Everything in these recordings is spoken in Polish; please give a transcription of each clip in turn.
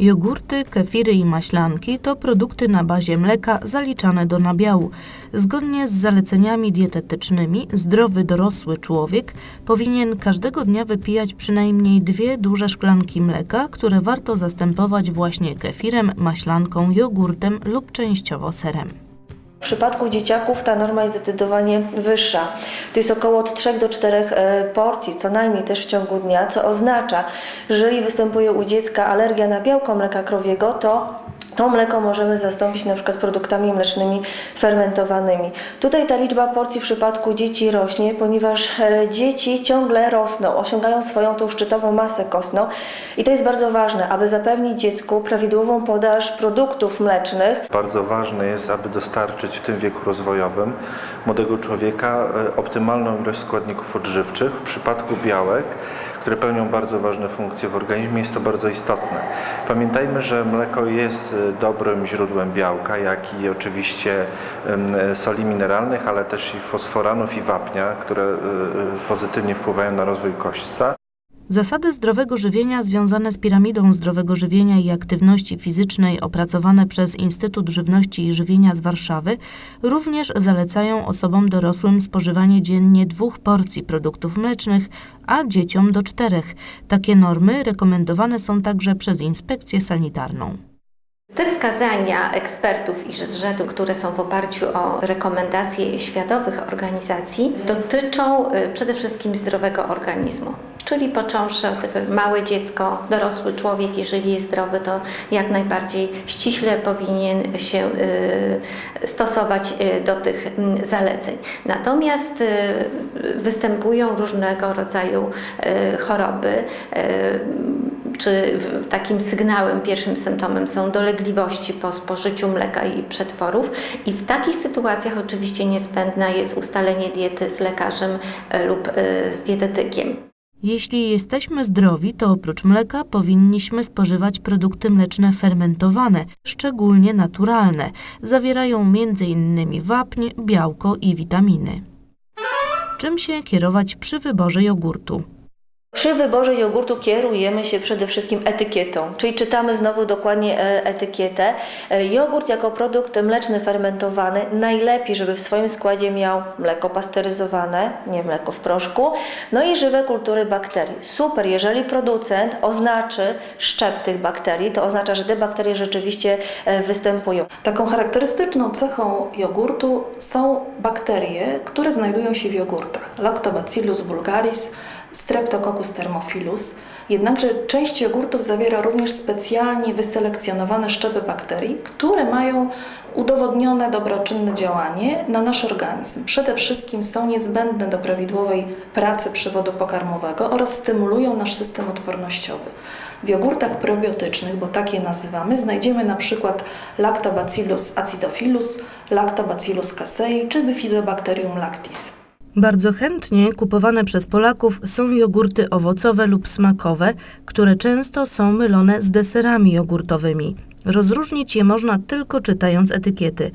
Jogurty, kefiry i maślanki to produkty na bazie mleka zaliczane do nabiału. Zgodnie z zaleceniami dietetycznymi, zdrowy dorosły człowiek powinien każdego dnia wypijać przynajmniej dwie duże szklanki mleka, które warto zastępować właśnie kefirem, maślanką, jogurtem lub częściowo serem. W przypadku dzieciaków ta norma jest zdecydowanie wyższa. To jest około od 3 do 4 e, porcji, co najmniej też w ciągu dnia, co oznacza, że jeżeli występuje u dziecka alergia na białko mleka krowiego, to to mleko możemy zastąpić na przykład produktami mlecznymi fermentowanymi. Tutaj ta liczba porcji w przypadku dzieci rośnie, ponieważ e, dzieci ciągle rosną, osiągają swoją tą szczytową masę kostną i to jest bardzo ważne, aby zapewnić dziecku prawidłową podaż produktów mlecznych, Bardzo ważne jest, aby dostarczyć w tym wieku rozwojowym młodego człowieka e, optymalną ilość składników odżywczych. W przypadku białek, które pełnią bardzo ważne funkcje w organizmie, jest to bardzo istotne. Pamiętajmy, że mleko jest e, dobrym źródłem białka, jak i oczywiście soli mineralnych, ale też i fosforanów i wapnia, które e, e, pozytywnie wpływają na rozwój kośćca. Zasady zdrowego żywienia związane z piramidą zdrowego żywienia i aktywności fizycznej opracowane przez Instytut Żywności i Żywienia z Warszawy również zalecają osobom dorosłym spożywanie dziennie dwóch porcji produktów mlecznych, a dzieciom do czterech. Takie normy rekomendowane są także przez inspekcję sanitarną. Te wskazania ekspertów i żydżetu, które są w oparciu o rekomendacje światowych organizacji, dotyczą y, przede wszystkim zdrowego organizmu. Czyli począwszy od tego małe dziecko, dorosły człowiek, jeżeli jest zdrowy, to jak najbardziej ściśle powinien się y, stosować y, do tych mm, zaleceń. Natomiast y, występują różnego rodzaju y, choroby. Czy takim sygnałem, pierwszym symptomem są dolegliwości po spożyciu mleka i przetworów i w takich sytuacjach oczywiście niezbędne jest ustalenie diety z lekarzem e, lub e, z dietetykiem. Jeśli jesteśmy zdrowi, to oprócz mleka powinniśmy spożywać produkty mleczne fermentowane, szczególnie naturalne. Zawierają m.in. wapń, białko i witaminy. Czym się kierować przy wyborze jogurtu? Przy wyborze jogurtu kierujemy się przede wszystkim etykietą, czyli czytamy znowu dokładnie e, etykietę. E, Jogurt jako produkt mleczny fermentowany najlepiej, żeby w swoim składzie miał mleko pasteryzowane, nie mleko w proszku, no i żywe kultury bakterii. Super, jeżeli producent oznaczy szczep tych bakterii, to oznacza, że te bakterie rzeczywiście e, występują. Taką charakterystyczną cechą jogurtu są bakterie, które znajdują się w jogurtach. Lactobacillus bulgaris, Streptococcus thermophilus. Jednakże część jogurtów zawiera również specjalnie wyselekcjonowane szczepy bakterii, które mają udowodnione dobroczynne działanie na nasz organizm. Przede wszystkim są niezbędne do prawidłowej pracy przewodu pokarmowego oraz stymulują nasz system odpornościowy. W jogurtach probiotycznych, bo tak je nazywamy, znajdziemy na przykład Lactobacillus acidophilus, Lactobacillus casei czy Bifidobacterium lactis. Bardzo chętnie kupowane przez Polaków są jogurty owocowe lub smakowe, które często są mylone z deserami jogurtowymi. Rozróżnić je można tylko czytając etykiety.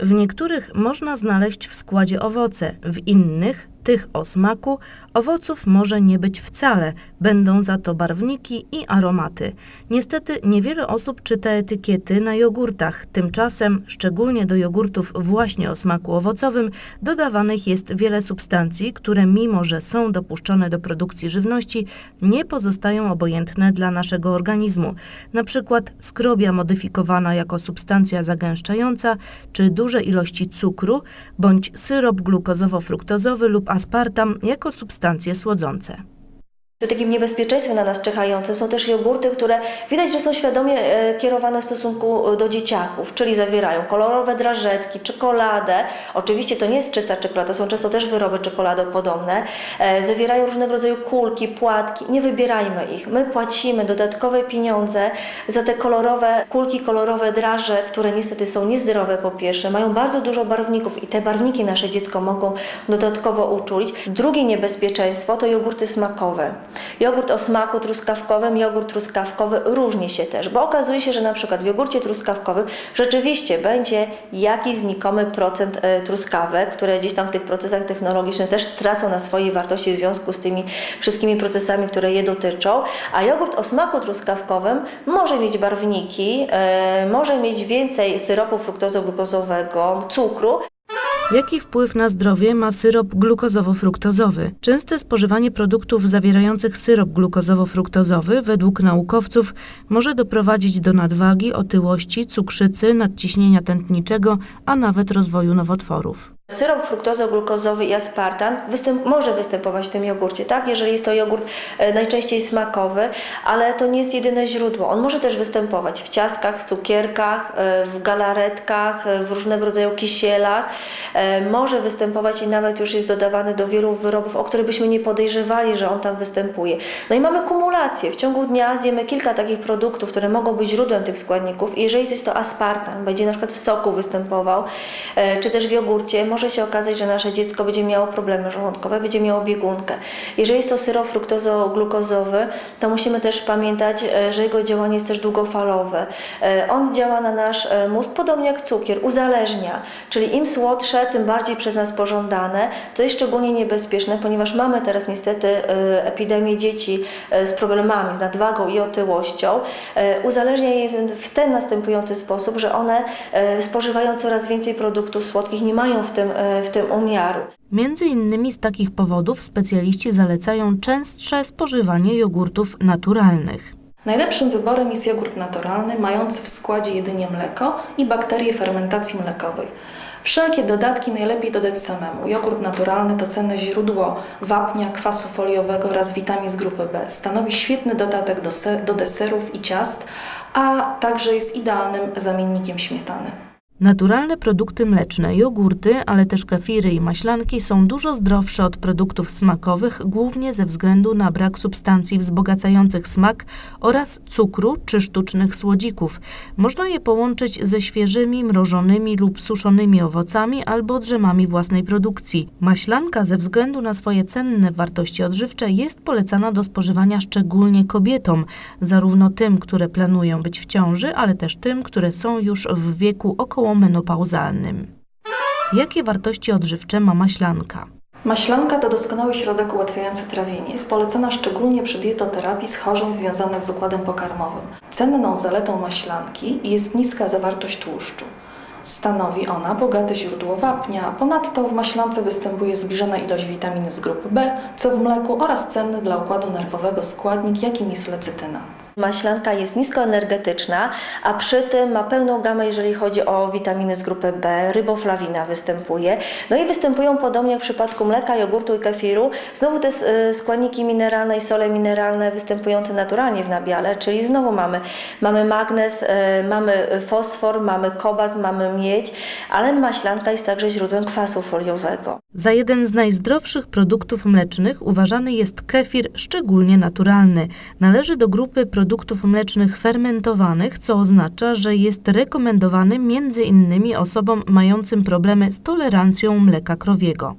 W niektórych można znaleźć w składzie owoce, w innych, tych o smaku, owoców może nie być wcale, będą za to barwniki i aromaty. Niestety niewiele osób czyta etykiety na jogurtach, tymczasem, szczególnie do jogurtów właśnie o smaku owocowym, dodawanych jest wiele substancji, które mimo, że są dopuszczone do produkcji żywności, nie pozostają obojętne dla naszego organizmu. Na przykład skrobia modyfikowana jako substancja zagęszczająca, czy duże ilości cukru, bądź syrop glukozowo-fruktozowy lub aspartam jako substancje słodzące. To takim niebezpieczeństwem na nas czyhającym są też jogurty, które widać, że są świadomie e, kierowane w stosunku e, do dzieciaków, czyli zawierają kolorowe drażetki, czekoladę. Oczywiście to nie jest czysta czekolada, są często też wyroby czekoladopodobne. E, Zawierają różnego rodzaju kulki, płatki. Nie wybierajmy ich. My płacimy dodatkowe pieniądze za te kolorowe kulki, kolorowe draże, które niestety są niezdrowe po pierwsze, mają bardzo dużo barwników i te barwniki nasze dziecko mogą dodatkowo uczulić. Drugie niebezpieczeństwo to jogurty smakowe. Jogurt o smaku truskawkowym, jogurt truskawkowy różni się też, bo okazuje się, że na przykład w jogurcie truskawkowym rzeczywiście będzie jakiś znikomy procent e, truskawek, które gdzieś tam w tych procesach technologicznych też tracą na swojej wartości w związku z tymi wszystkimi procesami, które je dotyczą, a jogurt o smaku truskawkowym może mieć barwniki, e, może mieć więcej syropu fruktozo-glukozowego, cukru, Jaki wpływ na zdrowie ma syrop glukozowo-fruktozowy? Częste spożywanie produktów zawierających syrop glukozowo-fruktozowy według naukowców może doprowadzić do nadwagi, otyłości, cukrzycy, nadciśnienia tętniczego, a nawet rozwoju nowotworów. Syrop fruktozo-glukozowy i aspartan występ, może występować w tym jogurcie, tak? Jeżeli jest to jogurt e, najczęściej smakowy, ale to nie jest jedyne źródło. On może też występować w ciastkach, cukierkach, e, w galaretkach, e, w różnego rodzaju kisielach. Może występować i nawet już jest dodawany do wielu wyrobów, o których byśmy nie podejrzewali, że on tam występuje. No i mamy kumulację. W ciągu dnia zjemy kilka takich produktów, które mogą być źródłem tych składników i jeżeli jest to aspartan, będzie na przykład w soku występował, czy też w jogurcie, może się okazać, że nasze dziecko będzie miało problemy żołądkowe, będzie miało biegunkę. Jeżeli jest to syrop fruktozo-glukozowy, to musimy też pamiętać, e, że jego działanie jest też długofalowe. E, On działa na nasz e, mózg podobnie jak cukier, uzależnia, czyli im słodsze, tym bardziej przez nas pożądane, co jest szczególnie niebezpieczne, ponieważ mamy teraz niestety epidemię dzieci z problemami, z nadwagą i otyłością. Uzależnia je w- ten następujący sposób, że one spożywają coraz więcej produktów słodkich, nie mają w tym, e, w tym umiaru. Między innymi z takich powodów specjaliści zalecają częstsze spożywanie jogurtów naturalnych. Najlepszym wyborem jest jogurt naturalny, mający w składzie jedynie mleko i bakterie fermentacji mlekowej. Wszelkie dodatki najlepiej dodać samemu. Jogurt naturalny to cenne źródło wapnia, kwasu foliowego oraz witamin z grupy B. Stanowi świetny dodatek do, se- do deserów i ciast, a także jest idealnym zamiennikiem śmietany. Naturalne produkty mleczne, jogurty, ale też kefiry i maślanki są dużo zdrowsze od produktów smakowych, głównie ze względu na brak substancji wzbogacających smak oraz cukru czy sztucznych słodzików. Można je połączyć ze świeżymi, mrożonymi lub suszonymi owocami albo drzemami własnej produkcji. Maślanka ze względu na swoje cenne wartości odżywcze jest polecana do spożywania szczególnie kobietom, zarówno tym, które planują być w ciąży, ale też tym, które są już w wieku około menopauzalnym. Jakie wartości odżywcze ma maślanka? Maślanka to doskonały środek ułatwiający trawienie. Jest polecana szczególnie przy dietoterapii schorzeń związanych z układem pokarmowym. Cenną zaletą maślanki jest niska zawartość tłuszczu. Stanowi ona bogate źródło wapnia, ponadto w maślance występuje zbliżona ilość witaminy z grupy B, co w mleku oraz cenny dla układu nerwowego składnik, jakim jest lecytyna. Maślanka jest niskoenergetyczna, a przy tym ma pełną gamę, jeżeli chodzi o witaminy z grupy B, ryboflawina występuje. No i występują podobnie jak w przypadku mleka, jogurtu i kefiru, znowu te y, składniki mineralne i sole mineralne występujące naturalnie w nabiale, czyli znowu mamy, mamy magnez, y, mamy fosfor, mamy kobalt, mamy miedź, ale maślanka jest także źródłem kwasu foliowego. Za jeden z najzdrowszych produktów mlecznych uważany jest kefir, szczególnie naturalny. Należy do grupy produktów mlecznych fermentowanych, co oznacza, że jest rekomendowany innymi osobom mającym problemy z tolerancją mleka krowiego.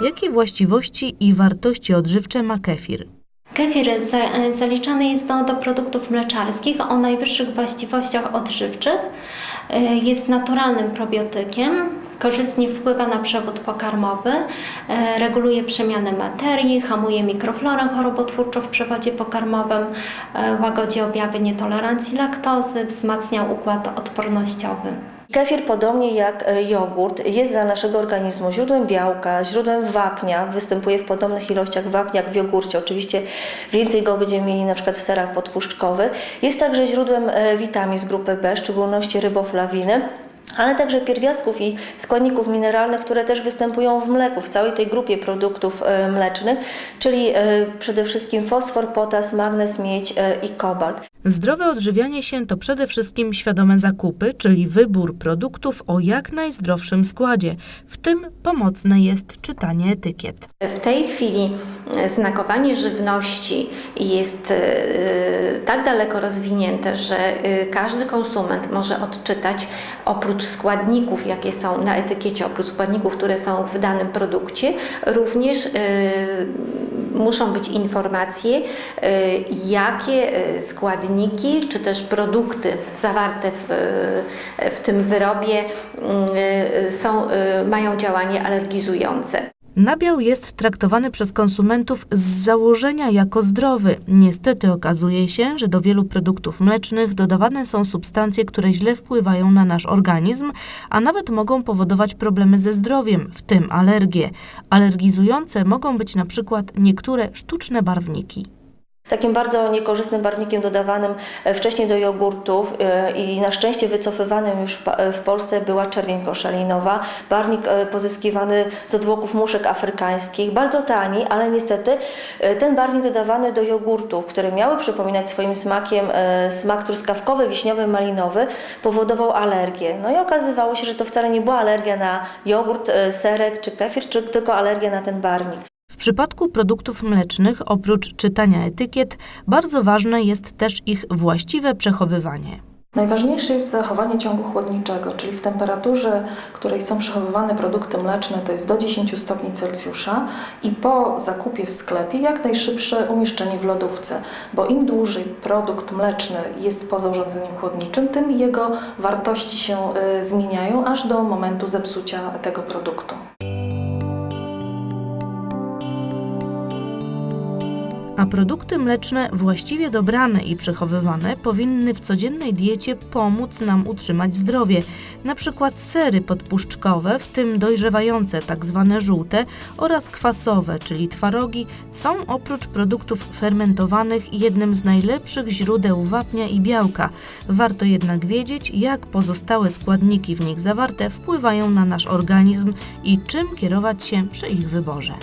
Jakie właściwości i wartości odżywcze ma kefir? Kefir za, zaliczany jest do, do produktów mleczarskich o najwyższych właściwościach odżywczych. Y, Jest naturalnym probiotykiem, korzystnie wpływa na przewód pokarmowy, y, reguluje przemianę materii, hamuje mikroflorę chorobotwórczą w przewodzie pokarmowym, y, łagodzi objawy nietolerancji laktozy, wzmacnia układ odpornościowy. Kefir, podobnie jak e, jogurt, jest dla naszego organizmu źródłem białka, źródłem wapnia. Występuje w podobnych ilościach wapnia jak w jogurcie. Oczywiście więcej go będziemy mieli na przykład w serach podpuszczkowych. Jest także źródłem e, witamin z grupy B, w szczególności ryboflawiny ale także pierwiastków i składników mineralnych, które też występują w mleku, w całej tej grupie produktów e, mlecznych, czyli e, przede wszystkim fosfor, potas, magnez, miedź e, i kobalt. Zdrowe odżywianie się to przede wszystkim świadome zakupy, czyli wybór produktów o jak najzdrowszym składzie. W tym pomocne jest czytanie etykiet. W tej chwili znakowanie żywności jest e, tak daleko rozwinięte, że e, każdy konsument może odczytać oprócz składników, jakie są na etykiecie, oprócz składników, które są w danym produkcie, również e, muszą być informacje, jakie składniki czy też produkty zawarte w, w tym wyrobie y, są, mają działanie alergizujące. Nabiał jest traktowany przez konsumentów z założenia jako zdrowy. Niestety okazuje się, że do wielu produktów mlecznych dodawane są substancje, które źle wpływają na nasz organizm, a nawet mogą powodować problemy ze zdrowiem, w tym alergie. Alergizujące mogą być na przykład niektóre sztuczne barwniki. Takim bardzo niekorzystnym barwnikiem dodawanym e, wcześniej do jogurtów e, i na szczęście wycofywanym już w Polsce była czerwień koszalinowa. Barwnik e, pozyskiwany z odwłoków muszek afrykańskich, bardzo tani, ale niestety ten barwnik dodawany do jogurtów, które miały przypominać swoim smakiem smak truskawkowy, wiśniowy, malinowy, powodował alergię. No i okazywało się, że to wcale nie była alergia na jogurt, serek czy kefir, tylko alergia na ten barwnik. W przypadku produktów mlecznych, oprócz czytania etykiet, bardzo ważne jest też ich właściwe przechowywanie. Najważniejsze jest zachowanie ciągu chłodniczego, czyli w temperaturze, której są przechowywane produkty mleczne, to jest do 10 stopni Celsjusza i po zakupie w sklepie jak najszybsze umieszczenie w lodówce, bo im dłużej produkt mleczny jest poza urządzeniem chłodniczym, tym jego wartości się y, zmieniają aż do momentu zepsucia tego produktu. A produkty mleczne właściwie dobrane i przechowywane powinny w codziennej diecie pomóc nam utrzymać zdrowie. Na przykład sery podpuszczkowe, w tym dojrzewające tak zwane żółte oraz kwasowe, czyli twarogi, są oprócz produktów fermentowanych jednym z najlepszych źródeł wapnia i białka. Warto jednak wiedzieć, jak pozostałe składniki w nich zawarte wpływają na nasz organizm i czym kierować się przy ich wyborze.